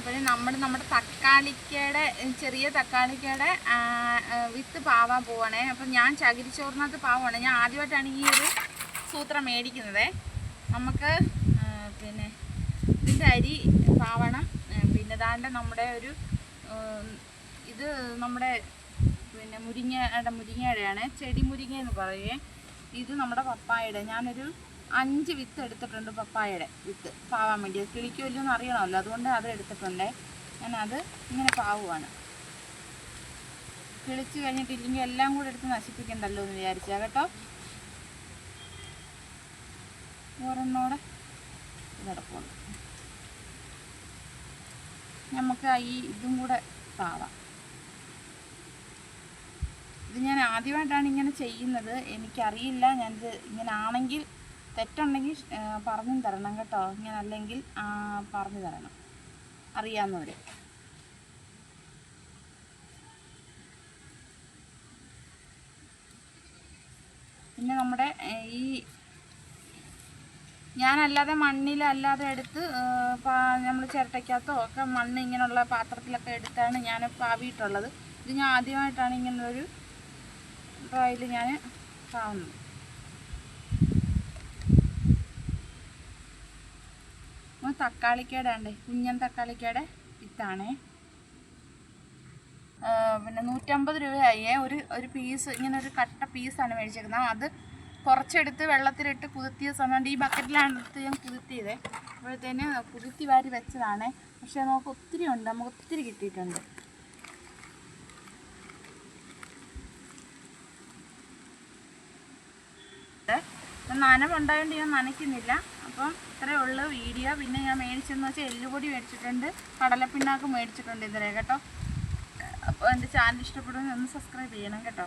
അപ്പോൾ നമ്മൾ നമ്മുടെ തക്കാളിക്കയുടെ ചെറിയ തക്കാളിക്കയുടെ വിത്ത് പാവാൻ പോവാണേ. അപ്പം ഞാൻ ചകിരിച്ചോറിനകത്ത് പാവാണ്. ഞാൻ ആദ്യമായിട്ടാണ് ഈ ഒരു സൂത്രം മേടിക്കുന്നത്. നമുക്ക് പിന്നെ ഇതിന്റെ അരി പാവണം. പിന്നെ ദാണ്ട് നമ്മുടെ ഒരു ഇത് നമ്മുടെ പിന്നെ മുരിങ്ങയുടെ മുരിങ്ങയുടെയാണ്. ചെടി മുരിങ്ങ എന്ന് പറയുകയെ ഇത് നമ്മുടെ പപ്പായയുടെ ഞാനൊരു അഞ്ച് വിത്ത് എടുത്തിട്ടുണ്ട് പപ്പായയുടെ വിത്ത്. പാവാൻ വേണ്ടി. കിളിക്കുമല്ലോ എന്ന് അറിയണമല്ലോ. അതുകൊണ്ട് അത് എടുത്തിട്ടുണ്ട്. ഞാനത് ഇങ്ങനെ പാവുവാണ്. കിളിച്ച് കഴിഞ്ഞിട്ടില്ലെങ്കിൽ എല്ലാം കൂടെ എടുത്ത് നശിപ്പിക്കണ്ടല്ലോ എന്ന് വിചാരിച്ചാ കേട്ടോ. ഒരെണ്ണോടെ നടക്കുന്നു നമുക്ക് ഈ ഇതും കൂടെ പാവാം. ഇത് ഞാൻ ആദ്യമായിട്ടാണ് ഇങ്ങനെ ചെയ്യുന്നത്. എനിക്കറിയില്ല. ഞാനിത് ഇങ്ങനെ ആണെങ്കിൽ തെറ്റുണ്ടെങ്കിൽ പറഞ്ഞു തരണം കേട്ടോ. ഞാൻ അല്ലെങ്കിൽ പറഞ്ഞു തരണം. അറിയാവുന്നവർ പിന്നെ നമ്മുടെ ഈ ഞാനല്ലാതെ മണ്ണിലല്ലാതെ എടുത്ത് നമ്മൾ ചിരട്ടയ്ക്കകത്തോ ഒക്കെ മണ്ണ് ഇങ്ങനെയുള്ള പാത്രത്തിലൊക്കെ എടുത്താണ് ഞാൻ പാവിയിട്ടുള്ളത്. ഇത് ഞാൻ ആദ്യമായിട്ടാണ് ഇങ്ങനൊരു ഡ്രോയിൽ ഞാൻ പാവുന്നത് അപ്പോൾ തക്കാളിക്കയുടെ കുഞ്ഞൻ തക്കാളിക്കയുടെ വിത്താണേ പിന്നെ നൂറ്റമ്പത് രൂപയായേ ഒരു ഒരു പീസ് ഇങ്ങനെ ഒരു കട്ട പീസാണ് മേടിച്ചേക്കുന്നത്. അത് കുറച്ചെടുത്ത് വെള്ളത്തിലിട്ട് കുതിർത്തിയ സമയം ഈ ബക്കറ്റിലാണ് എടുത്ത് ഞാൻ കുതിർത്തിയത്. അപ്പോഴത്തേന് കുതിർത്തി വാരി വെച്ചതാണ്. പക്ഷേ നമുക്ക് ഒത്തിരി ഉണ്ട് നമുക്ക് ഒത്തിരി കിട്ടിയിട്ടുണ്ട്. നനവുണ്ടായതുകൊണ്ട് ഞാൻ നനയ്ക്കുന്നില്ല. അപ്പം ഇത്രയേ ഉള്ളൂ വീഡിയോ. പിന്നെ ഞാൻ മേടിച്ചെന്ന് വെച്ചാൽ എല്ലുപൊടി മേടിച്ചിട്ടുണ്ട്. കടലപ്പിണ്ണാക്ക് മേടിച്ചിട്ടുണ്ട് ഇതുവരെ കേട്ടോ. അപ്പോൾ എന്റെ ചാനൽ ഇഷ്ടപ്പെടുമെന്ന് ഒന്ന് സബ്സ്ക്രൈബ് ചെയ്യണം കേട്ടോ.